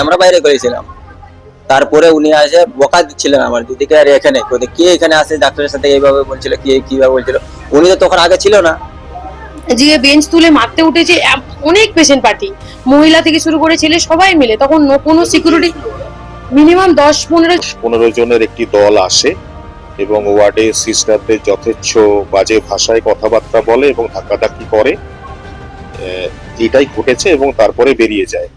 আমরা বাইরে করেছিলাম। তারপরে উনি আসে বকা দিচ্ছিলেন আমার দিদিকে আর এখানে? কে এখানে আসে? ডাক্তারের সাথে এইভাবে বলছিল কে কীভাবে বলছিল? উনি তো তখন আগে ছিল না। যে বেঞ্চ তুলে মারতে উঠেছে অনেক পেশেন্ট পার্টি। মহিলা থেকে শুরু করে ছেলে সবাই মিলে তখন কোনো সিকিউরিটি মিনিমাম দশ পনেরো পনেরো জনের একটি দল আসে এবং ওয়ার্ডে সিস্টারদের যথেচ্ছ বাজে ভাষায় কথাবার্তা বলে এবং ধাক্কাধাক্কি করে। আহ, এটাই ঘটেছে এবং তারপরে বেরিয়ে যায়।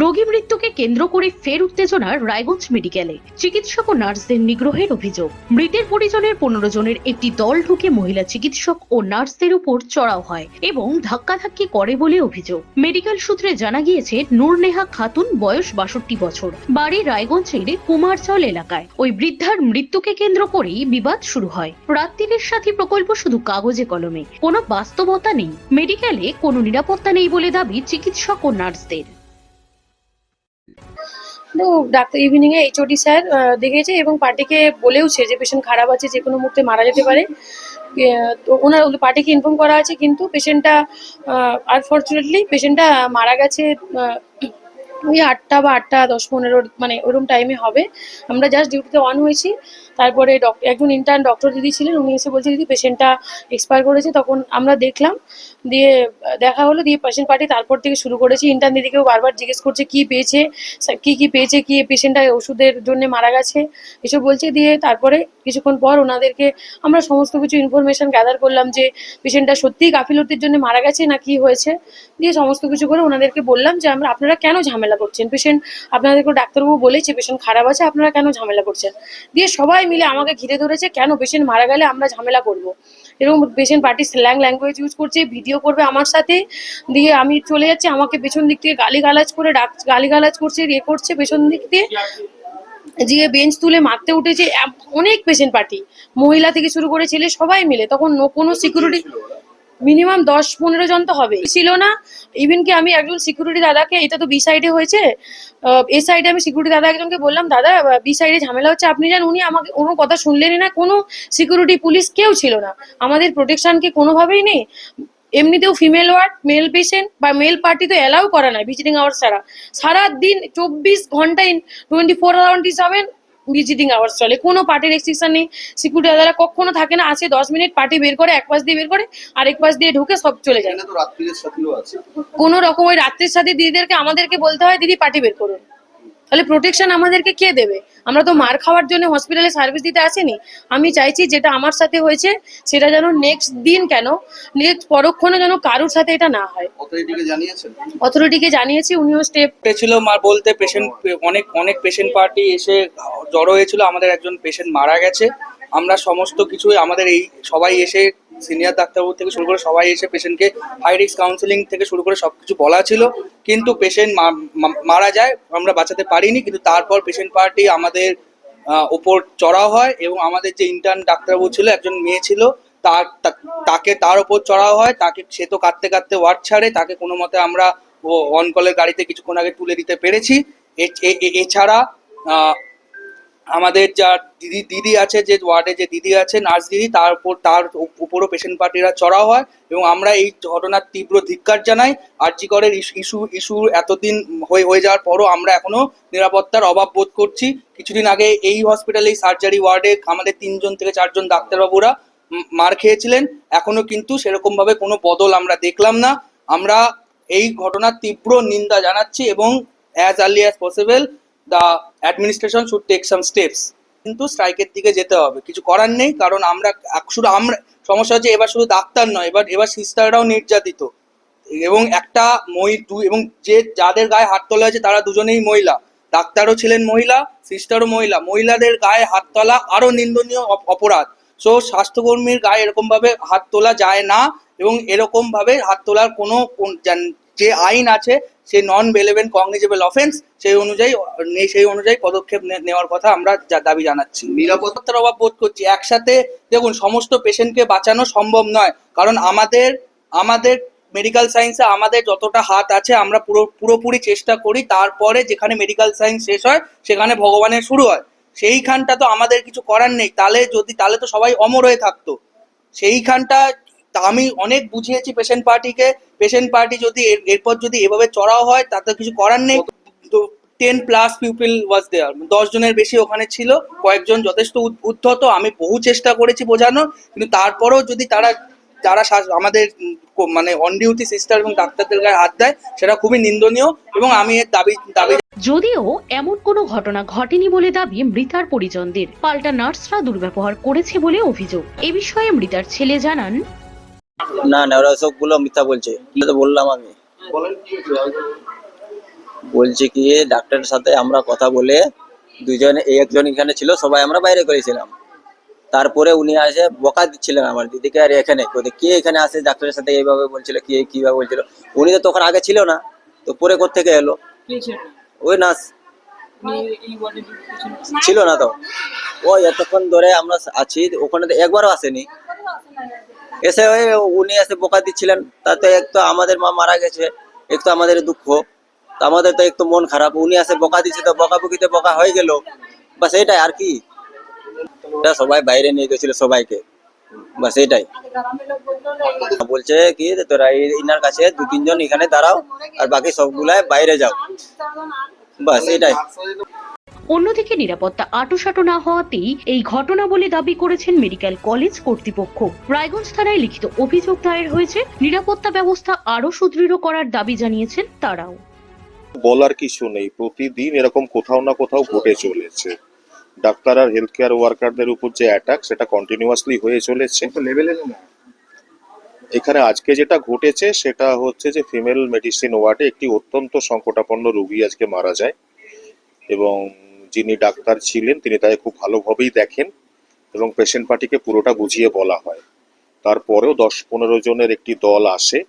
রোগী মৃত্যুকে কেন্দ্র করে ফের উত্তেজনা রায়গঞ্জ মেডিকেলে। চিকিৎসক ও নার্সদের নিগ্রহের অভিযোগ। মৃতের পরিজনের পনেরো জনের একটি দল ঢুকে মহিলা চিকিৎসক ও নার্সদের উপর চড়াও হয় এবং ধাক্কাধাক্কি করে বলে অভিযোগ। মেডিকেল সূত্রে জানা গিয়েছে নূরনেহা খাতুন বয়স বাষট্টি বছর। বাড়ি রায়গঞ্জের কুমারচল এলাকায়। ওই বৃদ্ধার মৃত্যুকে কেন্দ্র করেই বিবাদ শুরু হয়। রাত্রিরের সাথী প্রকল্প শুধু কাগজে কলমে। কোনো বাস্তবতা নেই। মেডিকেলে কোনো নিরাপত্তা নেই বলে দাবি চিকিৎসক ও নার্সদের। তো ডাক্তার ইভিনিংয়ে এইচওডি স্যার দেখেছে এবং পার্টিকে বলেওছে যে পেশেন্ট খারাপ আছে, যে কোনো মুহূর্তে মারা যেতে পারে। তো ওনার পার্টিকে ইনফর্ম করা আছে, কিন্তু পেশেন্টটা আনফর্চুনেটলি পেশেন্টটা মারা গেছে ওই আটটা বা আটটা দশ পনেরো মানে ওরকম টাইমে হবে। আমরা জাস্ট ডিউটিতে অন হয়েছি। তারপরে একজন ইন্টার্ন ডক্টর দিদি ছিলেন, উনি এসে বলছে, দিদি পেশেন্টটা এক্সপায়ার করেছে। তখন আমরা দেখলাম, দিয়ে দেখা হলো, দিয়ে পেশেন্ট পার্টি তারপর থেকে শুরু করেছি। ইন্টার্ন দিদিকেও বারবার জিজ্ঞেস করছে, কি পেয়েছে? কি কি পেয়েছে? কি পেশেন্টটা ওষুধের জন্য মারা গেছে? এসব বলছে, দিয়ে তারপরে কিছুক্ষণ পর ওনাদেরকে আমরা সমস্ত কিছু ইনফরমেশন গ্যাদার করলাম যে পেশেন্টটা সত্যিই গাফিলতির জন্য মারা গেছে না কি হয়েছে? দিয়ে সমস্ত কিছু করে ওনাদেরকে বললাম যে, আমরা আপনারা কেন ঝামেলা করছেন। পেশেন্ট আপনাদেরকে ডাক্তারবাবু বলেছে পেশেন্ট খারাপ আছে, আপনারা কেন ঝামেলা করছেন? দিয়ে সবাই মিলে আমাকে ঘিরে ধরেছে, কেন পেশেন্ট মারা গেলে আমরা ঝামেলা করব? এরকম patient party slang language use করছে ভিডিও করবে আমার সাথে, দিয়ে আমি চলে যাচ্ছি, আমাকে পেছন দিক থেকে গালিগালাজ করে ডাক, গালিগালাজ করছে ইয়ে করছে পেছন দিক দিয়ে। যে বেঞ্চ তুলে মারতে উঠেছে অনেক পেশেন্ট পার্টি। মহিলা থেকে শুরু করে ছেলে সবাই মিলে, তখন কোনো সিকিউরিটি মিনিমাম দশ পনেরো জন তো হবে ছিল না। ইভেন কি আমি একজন সিকিউরিটি দাদাকে, এটা তো বি সাইডে হয়েছে এ সাইডে আমি সিকিউরিটি দাদা একজনকে বললাম, দাদা বি সাইডে ঝামেলা হচ্ছে, আপনি জান উনি আমাকে কোনো কথা শুনলেনই না, কোনো সিকিউরিটি পুলিশ কেউ ছিল না। আমাদের প্রোটেকশনকে কোনোভাবেই নেই? এমনিতেও ফিমেল ওয়ার্ড মেল পেশেন্ট বা মেল পার্টি তো অ্যালাউ করা নাই ভিজিটিং আওয়ার্স ছাড়া। সারা দিন চব্বিশ ঘন্টায় টোয়েন্টি ফোর আওয়ার্টি সেভেন ভিজিটিং আওয়ার্স চলে। কোনো পার্টির রেস্ট্রিকশন নেই। সিকিউরিটি দাদারা কখনো থাকে না আসে দশ মিনিট পার্টি বের করে এক পাশ দিয়ে বের করে আর এক পাশ দিয়ে ঢুকে সব চলে যায়। কোনো রকম ওই রাত্রির সাথে দিদিদেরকে আমাদেরকে বলতে হয় দিদি পার্টি বের করুন। তাহলে প্রোটেকশন আমাদেরকে কে দেবে? আমরা তো মার খাওয়ার জন্য হসপিটালে সার্ভিস দিতে আসিনি। আমি চাইছি যেটা আমার সাথে হয়েছে সেটা যেন নেক্সট দিন কেন নেক্সট পরক্ষণে যেন কারোর সাথে এটা না হয়। অথরিটিকে জানিয়েছি উনিও স্টেপ ছিল মার বলতে পেশেন্ট অনেক অনেক পেশেন্ট পার্টি এসে জড়ো হয়েছিল আমাদের একজন পেশেন্ট মারা গেছে। আমরা সমস্ত কিছুই আমাদের এই সবাই এসে সিনিয়র ডাক্তারবাবু থেকে শুরু করে সবাই এসে পেশেন্টকে হাই রিস্ক কাউন্সিলিং থেকে শুরু করে সব কিছু বলা ছিল। কিন্তু পেশেন্ট মারা যায়, আমরা বাঁচাতে পারিনি। কিন্তু তারপর পেশেন্ট পার্টি আমাদের ওপর চড়াও হয় এবং আমাদের যে ইন্টার্ন ডাক্তারবাবু ছিল, একজন মেয়ে ছিল, তার তাকে তার ওপর চড়াও হয়। তাকে সে তো কাঁদতে কাঁদতে ওয়ার্ড ছাড়ে। তাকে কোনো মতে আমরা ও অন কলের গাড়িতে কিছুক্ষণ আগে তুলে দিতে পেরেছি। এছাড়া আমাদের যা দিদি দিদি আছে যে ওয়ার্ডে যে দিদি আছে, নার্স দিদি, তার উপর, তার উপরও পেশেন্ট পার্টিরা চড়া হয় এবং আমরা এই ঘটনার তীব্র ধিক্কার জানাই। আরজিকরের ইস্যু ইস্যু এতদিন হয়ে হয়ে যাওয়ার পরও আমরা এখনও নিরাপত্তার অভাব বোধ করছি। কিছুদিন আগে এই হসপিটালে এই সার্জারি ওয়ার্ডে আমাদের তিনজন থেকে চারজন ডাক্তারবাবুরা মার খেয়েছিলেন। এখনও কিন্তু সেরকমভাবে কোনো বদল আমরা দেখলাম না। আমরা এই ঘটনার তীব্র নিন্দা জানাচ্ছি এবং as early as possible the administration should take some steps কিন্তু স্ট্রাইকের দিকে যেতে হবে। কিছু করার নেই, কারণ আমরা শুধু আমরা, সমস্যা হচ্ছে এবার শুধু ডাক্তার নয়, এবার এবার সিস্টাররাও নির্যাতিত। এবং একটা মই দু, এবং যে যাদের গায়ে হাত তোলা হয়েছে তারা দুজনেই মহিলা। ডাক্তারও ছিলেন মহিলা সিস্টারও মহিলা। মহিলাদের গায়ে হাত তোলা আরও নিন্দনীয় অপরাধ। সো স্বাস্থ্যকর্মীর গায়ে এরকম ভাবে হাত তোলা যায় না, এবং এরকম ভাবে হাত তোলার কোনো যে আইন আছে, সেই নন রেলেভেন্ট কগনিজেবল অফেন্স সেই অনুযায়ী সেই অনুযায়ী পদক্ষেপ নেওয়ার কথা আমরা যা- দাবি জানাচ্ছি। নিরাপত্তার অভাব বোধ করছি। একসাথে, দেখুন, সমস্ত পেশেন্টকে বাঁচানো সম্ভব নয়। কারণ আমাদের আমাদের মেডিকেল সায়েন্সে আমাদের যতটা হাত আছে, আমরা পুরো, পুরোপুরি চেষ্টা করি, তারপরে যেখানে মেডিকেল সায়েন্স শেষ হয়, সেখানে ভগবানের শুরু হয়। সেইখানটা তো আমাদের কিছু করার নেই। তাহলে যদি তাহলে তো সবাই অমর হয়ে থাকতো। সেইখানটা তা আমি অনেক বুঝিয়েছি পেশেন্ট পার্টিকে পেশেন্ট পার্টি যদি এর- এরপর যদি এভাবে চড়াও হয়, তাতে কিছু করার নেই। Ten plus people was there দশ জনের বেশি ওখানে ছিল, কয়েকজন যথেষ্ট উদ্ধত, আমি বহু চেষ্টা করেছি বোঝানোর, কিন্তু তারপরেও যদি তারা, যারা আমাদের মানে অন ডিউটি সিস্টার এবং ডাক্তারদের গায়ে হাত দেয়, সেটা খুবই নিন্দনীয় এবং আমি এর দাবি দাবি যদিও এমন কোনো ঘটনা ঘটেনি বলে দাবি মৃতার পরিজনদের। পাল্টা নার্সরা দুর্ব্যবহার করেছে বলে অভিযোগ। এ বিষয়ে মৃতার ছেলে জানান না না ওরা সবগুলো মিথ্যা বলছে। তো বললাম আমি। বলেন কি বলছে কি ডাক্তারের সাথে আমরা কথা বলে দুজন এই একজন এখানে ছিল সবাই আমরা বাইরে করেছিলাম। তারপরে উনি আসে বকা দিচ্ছিলেন আমার দিদিকে আর এখানে? কে এখানে আসে ডাক্তারের সাথে এইভাবে বলছিল কে কীভাবে বলছিল? উনি তো তখন আগে ছিল না তো পরে থেকে এলো? ওই নার্স। ছিল না তো। ওই এতক্ষণ ধরে আমরা আছি ওখানে তো একবারও আসেনি। এসে উনি এসে বোকা দিচ্ছিলেন। তাতে এক তো আমাদের মা মারা গেছে, এক তো আমাদের দুঃখ। আমাদের তো একটু মন খারাপ। উনি আসে বোকা দিচ্ছে তো বকা বকিতে বোকা হয়ে গেল। বাস এটাই আর কি। এটা সবাই বাইরে নিয়ে গেছিল সবাইকে। বাস এটাই। বলছে কি তোরা ইনার কাছে দু তিনজন এখানে দাঁড়াও, আর বাকি সবগুলাই বাইরে যাও। বাস এটাই। অন্যদিকে নিরাপত্তা আটোসাটো না হওয়াতেই এই ঘটনা বলে দাবি করেছেন মেডিকেল কলেজ কর্তৃপক্ষ। রায়গঞ্জ থানায় লিখিত অভিযোগ দায়ের হয়েছে। নিরাপত্তা ব্যবস্থা আরও সুদৃঢ় করার দাবি জানিয়েছেন তারাও। বলার কিছু নেই। প্রতিদিন এরকম কোথাও না কোথাও ঘটে চলেছে। ডাক্তার আর হেলথ কেয়ার ওয়ার্কারদের উপর যে অ্যাটাক সেটা কন্টিনিউয়াসলি হয়ে চলেছে। এখানে আজকে যেটা ঘটেছে সেটা হচ্ছে যে ফিমেল মেডিসিন ওয়ার্ডে একটি অত্যন্ত সংকটাপন্ন রোগী আজকে মারা যায়। এবং যিনি ডাক্তার ছিলেন, তিনি তাকে খুব ভালোভাবেই দেখেন এবং পেশেন্ট পার্টিকে পুরোটা বুঝিয়ে বলা হয়। তারপরেও দশ পনেরো জনের একটি দল আসে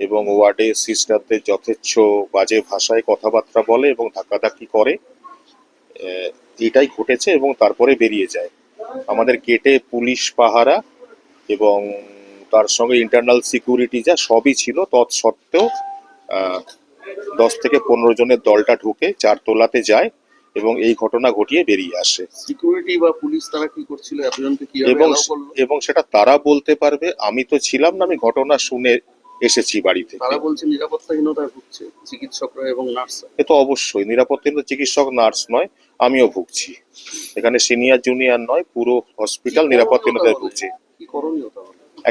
এবং ওয়ার্ডে সিস্টারদের যথেচ্ছ বাজে ভাষায় কথাবার্তা বলে এবং ধাক্কাধাক্কি করে। এটাই ঘটেছে এবং তারপরে বেরিয়ে যায়। আমাদের গেটে পুলিশ পাহারা এবং তার সঙ্গে ইন্টারনাল সিকিউরিটি যা সবই ছিল, তৎসত্ত্বেও দশ থেকে পনেরো জনের দলটা ঢুকে চারতলাতে যায়। এবং এই ঘটনা ঘটিয়ে বেরিয়ে আসে। সিকিউরিটি বা পুলিশ তারা কি করছিল? এতজনকে এবং এবং সেটা তারা বলতে পারবে। আমি তো ছিলাম না আমি ঘটনা শুনে এসেছি বাড়িতে তারা বলছে নিরাপত্তাহীনতায় ভুগছে চিকিৎসকরা এবং নার্সরা। এ তো অবশ্যই নিরাপত্তা চিকিৎসক নার্স নয় আমিও ভুগছি। এখানে সিনিয়র জুনিয়র নয় পুরো হসপিটাল নিরাপত্তাহীনতায় ভুগছে। কি করণীয়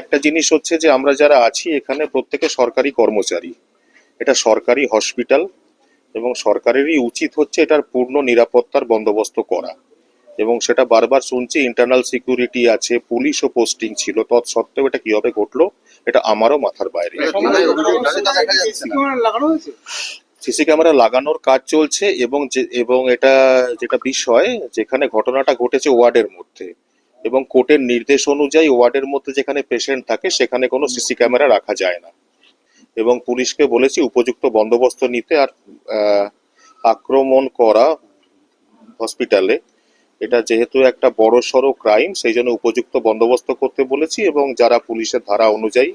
একটা জিনিস হচ্ছে যে আমরা যারা আছি এখানে প্রত্যেকে সরকারি কর্মচারী। এটা সরকারি হসপিটাল এবং সরকারেরই উচিত হচ্ছে এটার পূর্ণ নিরাপত্তার বন্দোবস্ত করা। এবং সেটা বারবার শুনছি ইন্টারনাল সিকিউরিটি আছে পুলিশও পোস্টিং ছিল তৎসত্ত্বেও এটা কীভাবে ঘটলো এটা আমারও মাথার বাইরে। সিসি ক্যামেরা লাগানোর কাজ চলছে এবং যে এবং এটা যেটা বিষয় যেখানে ঘটনাটা ঘটেছে ওয়ার্ডের মধ্যে। এবং কোর্টের নির্দেশ অনুযায়ী ওয়ার্ডের মধ্যে যেখানে পেশেন্ট থাকে সেখানে কোনো সিসি ক্যামেরা রাখা যায় না। এবং পুলিশকে বলেছি উপযুক্ত বন্দোবস্ত নিতে আর আক্রমণ করা হসপিটালে। এটা যেহেতু একটা বড় সড়ো ক্রাইম সেই জন্য উপযুক্ত বন্দোবস্ত করতে বলেছি এবং যারা পুলিশের ধারা অনুযায়ী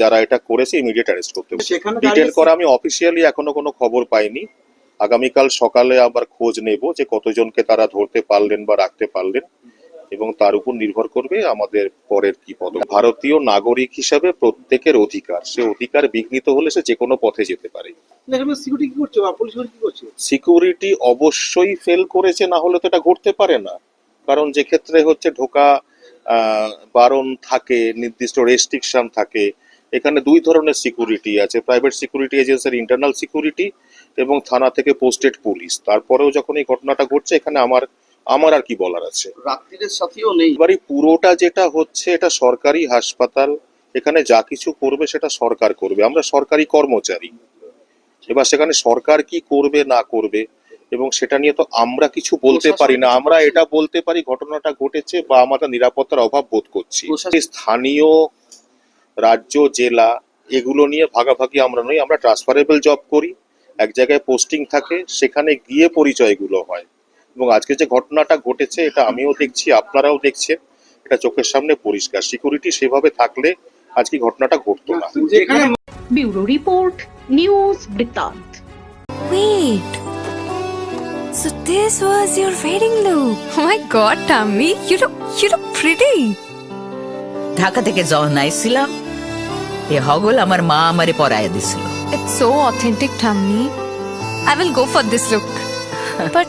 যারা এটা করেছে ইমিডিয়েট অ্যারেস্ট করতে ডিটেল করা আমি অফিসিয়ালি এখনও কোনো খবর পাইনি। আগামীকাল সকালে আবার খোঁজ নেব যে কতজনকে তারা ধরতে পারলেন বা রাখতে পারলেন। এবং তার উপর নির্ভর করবে আমাদের পরের কি পদ ভারতীয় নাগরিক হিসাবে প্রত্যেকের অধিকার সে অধিকার বিঘ্নিত হলে সে যে কোনো পথে যেতে পারে। সিকিউরিটি অবশ্যই ফেল করেছে না হলে তো এটা ঘটতে পারে না। কারণ যে ক্ষেত্রে হচ্ছে ঢোকা বারণ থাকে নির্দিষ্ট রেস্ট্রিকশন থাকে এখানে দুই ধরনের সিকিউরিটি আছে। প্রাইভেট সিকিউরিটি এজেন্সির ইন্টারনাল সিকিউরিটি এবং থানা থেকে পোস্টেড পুলিশ তারপরেও যখন এই ঘটনাটা ঘটছে এখানে আমার আমার আর কি বলার আছে? সাথেও নেই। এবারে পুরোটা যেটা হচ্ছে এটা সরকারি হাসপাতাল। এখানে যা কিছু করবে সেটা সরকার করবে। আমরা সরকারি কর্মচারী। এবার সেখানে সরকার কি করবে না করবে? এবং সেটা নিয়ে তো আমরা কিছু বলতে পারি না। আমরা এটা বলতে পারি ঘটনাটা ঘটেছে বা আমাদের নিরাপত্তার অভাব বোধ করছি। স্থানীয় রাজ্য জেলা এগুলো নিয়ে ভাগাভাগি আমরা নই। আমরা ট্রান্সফারেবল জব করি। এক জায়গায় পোস্টিং থাকে সেখানে গিয়ে পরিচয়গুলো হয়। এবং আজকে যে ঘটনাটা ঘটেছে এটা আমিও দেখছি আপনারাও দেখছেন এটা চোখের সামনে পরিষ্কার সিকিউরিটি সেভাবে থাকলে আজকে ঘটনাটা ঘটতো না ব্যুরো রিপোর্ট নিউজ বৃত্তান্ত Wait. So this was your wedding look. Oh my god, Tammy, you look you look pretty. Dhaka থেকে যখন আইছিলাম এ হগল আমার মা আমারে পরায় দিছিল It's so authentic, Tammy. I will go for this look. but